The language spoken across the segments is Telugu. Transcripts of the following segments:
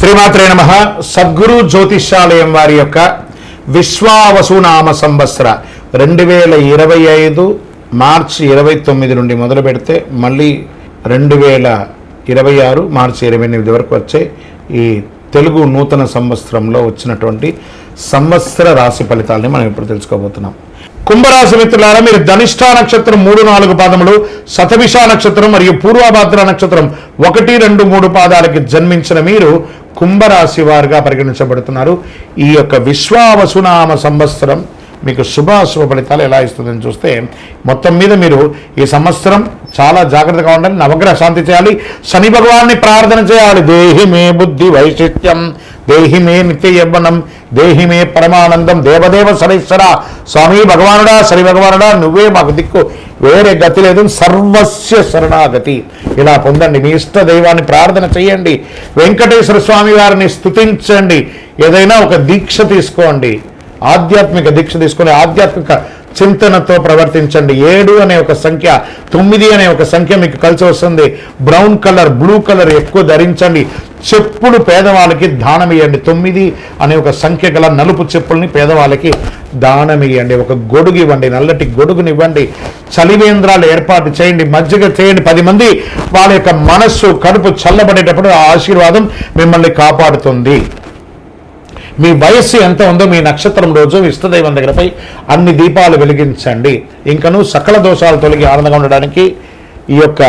శ్రీమాత్రే నమ. సద్గురు జ్యోతిష్యాలయం వారి యొక్క విశ్వావసునామ సంవత్సర రెండు వేల ఇరవై ఐదు మార్చి ఇరవై తొమ్మిది నుండి మొదలు పెడితే మళ్ళీ రెండు వేల ఇరవై ఆరు మార్చి ఇరవై ఎనిమిది వరకు వచ్చే ఈ తెలుగు నూతన సంవత్సరంలో వచ్చినటువంటి సంవత్సర రాశి ఫలితాలని మనం ఇప్పుడు తెలుసుకోబోతున్నాం. కుంభరాశి మిత్రులారా మీరు ధనిష్టా నక్షత్రం మూడు నాలుగు పాదములు శతభిష నక్షత్రం మరియు పూర్వభాద్ర నక్షత్రం ఒకటి రెండు మూడు పాదాలకి జన్మించిన మీరు కుంభరాశి వారుగా పరిగణించబడుతున్నారు. ఈ యొక్క విశ్వావసునామ సంవత్సరం మీకు శుభాశుభ ఫలితాలు ఎలా ఇస్తుందని చూస్తే మొత్తం మీద మీరు ఈ సంవత్సరం చాలా జాగ్రత్తగా ఉండాలి నవగ్రహ శాంతి చేయాలి శని భగవాన్ని ప్రార్థన చేయాలి. దేహి మే బుద్ధి వైశిష్ట్యం దేహి మే నిత్య యవ్వనం దేహి మే పరమానందం దేవదేవ సరేశ్వర స్వామి భగవానుడా శని భగవానుడా నువ్వే మాకు దిక్కు. వేరే గతి లేదు సర్వస్య శరణాగతి. ఇలా పొందండి మీ ఇష్ట దైవాన్ని ప్రార్థన చేయండి. వెంకటేశ్వర స్వామి వారిని స్తుతించండి. ఏదైనా ఒక దీక్ష తీసుకోండి. ఆధ్యాత్మిక దీక్ష తీసుకొని ఆధ్యాత్మిక చింతనతో ప్రవర్తించండి. ఏడు అనే ఒక సంఖ్య తొమ్మిది అనే ఒక సంఖ్య మీకు కలిసి వస్తుంది. బ్రౌన్ కలర్ బ్లూ కలర్ ఎక్కువ ధరించండి. చెప్పులు పేదవాళ్ళకి దానం ఇవ్వండి తొమ్మిది అనే ఒక సంఖ్య గల నలుపు చెప్పుల్ని పేదవాళ్ళకి దానం ఇవ్వండి ఒక గొడుగు ఇవ్వండి నల్లటి గొడుగునివ్వండి. చలివేంద్రాలు ఏర్పాటు చేయండి మజ్జిగ చేయండి. పది మంది వాళ్ళ యొక్క మనస్సు కడుపు చల్లబడేటప్పుడు ఆ ఆశీర్వాదం మిమ్మల్ని కాపాడుతుంది. మీ వయస్సు ఎంత ఉందో మీ నక్షత్రం రోజు ఇష్టదైవం దగ్గరపై అన్ని దీపాలు వెలిగించండి. ఇంకను సకల దోషాలు తొలగి ఆనందంగా ఉండడానికి ఈ యొక్క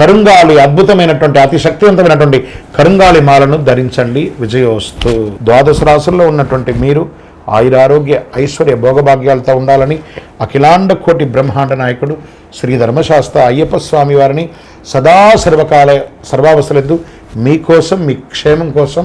కరుంగాలి అద్భుతమైనటువంటి అతి శక్తివంతమైనటువంటి కరుంగాలి మాలను ధరించండి. విజయోస్తు. ద్వాదశ రాసుల్లో ఉన్నటువంటి మీరు ఆయురారోగ్య ఐశ్వర్య భోగభాగ్యాలతో ఉండాలని అఖిలాండ కోటి బ్రహ్మాండ నాయకుడు శ్రీ ధర్మశాస్త్ర అయ్యప్ప స్వామి వారిని సదా సర్వకాల సర్వావసరద్దు మీకోసం మీ క్షేమం కోసం